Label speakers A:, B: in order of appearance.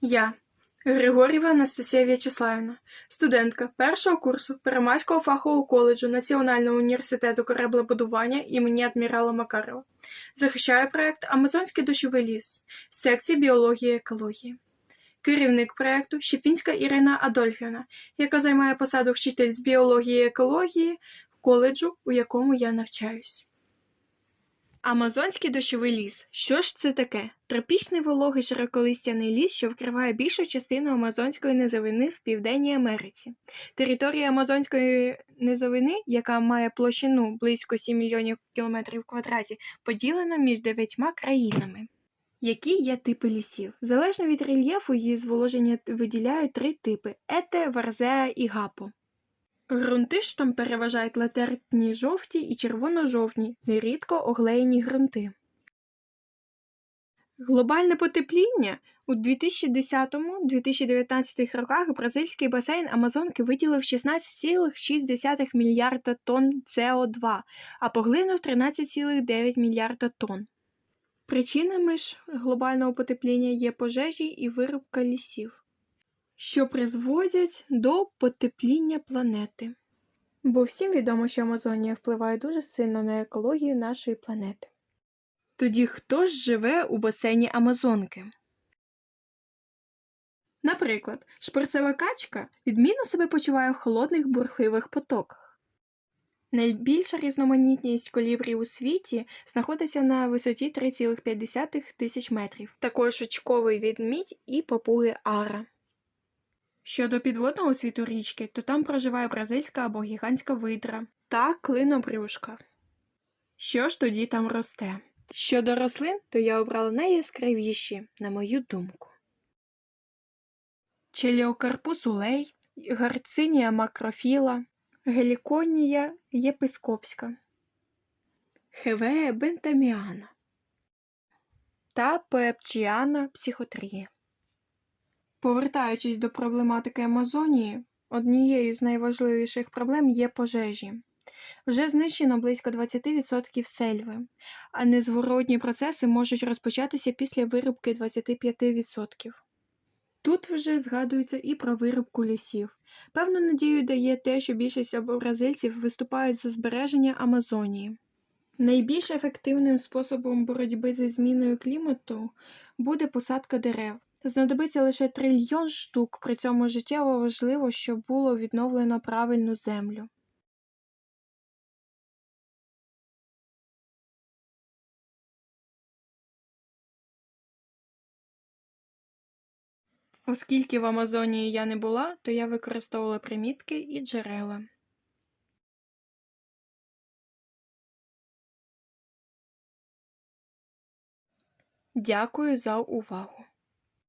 A: Я, Григорєва Анастасія В'ячеславівна, студентка першого курсу Первомайського фахового коледжу Національного університету кораблебудування імені адмірала Макарова, захищаю проект Амазонський дощовий ліс з секції біології і екології. Керівник проекту Щепінська Ірина Адольфівна, яка займає посаду вчитель з біології і екології коледжу, у якому я навчаюсь. Амазонський дощовий ліс. Що ж це таке? Тропічний вологий широколистяний ліс, що вкриває більшу частину Амазонської низовини в Південній Америці. Територія Амазонської низовини, яка має площину близько 7 мільйонів кілометрів квадратів, поділена між дев'ятьма країнами. Які є типи лісів? Залежно від рельєфу її зволоження виділяють три типи: ете, варзеа і гапо. Там переважають латертні жовті і червоно-жовтні, нерідко оглеєні ґрунти. Глобальне потепління у 2010-2019 роках бразильський басейн Амазонки виділив 16,6 мільярда тонн СО2, а поглинув 13,9 мільярда тонн. Причинами ж глобального потепління є пожежі і вирубка лісів що призводять до потепління планети. Бо всім відомо, що Амазонія впливає дуже сильно на екологію нашої планети. Тоді хто ж живе у басейні Амазонки? Наприклад, шпорцева качка відмінно себе почуває в холодних бурхливих потоках. Найбільша різноманітність колібрів у світі знаходиться на висоті 3,5 тисяч метрів, також очковий відмідь і папуги Ара. Щодо підводного світу річки, то там проживає бразильська або гігантська видра та клинобрюшка. Що ж тоді там росте? Щодо рослин, то я обрала найяскравіші, на мою думку. Челіокарпус улей, гарцинія макрофіла, геліконія єпископська, хевея бентаміана та пепчіана психотрія. Повертаючись до проблематики Амазонії, однією з найважливіших проблем є пожежі. Вже знищено близько 20% сельви, а незворотні процеси можуть розпочатися після вирубки 25%. Тут вже згадується і про вирубку лісів. Певну надію дає те, що більшість бразильців виступають за збереження Амазонії. Найбільш ефективним способом боротьби зі зміною клімату буде посадка дерев. Знадобиться лише трильйон штук, при цьому життєво важливо, щоб було відновлено правильну землю. Оскільки в Амазонії я не була, то я використовувала примітки і джерела. Дякую за увагу!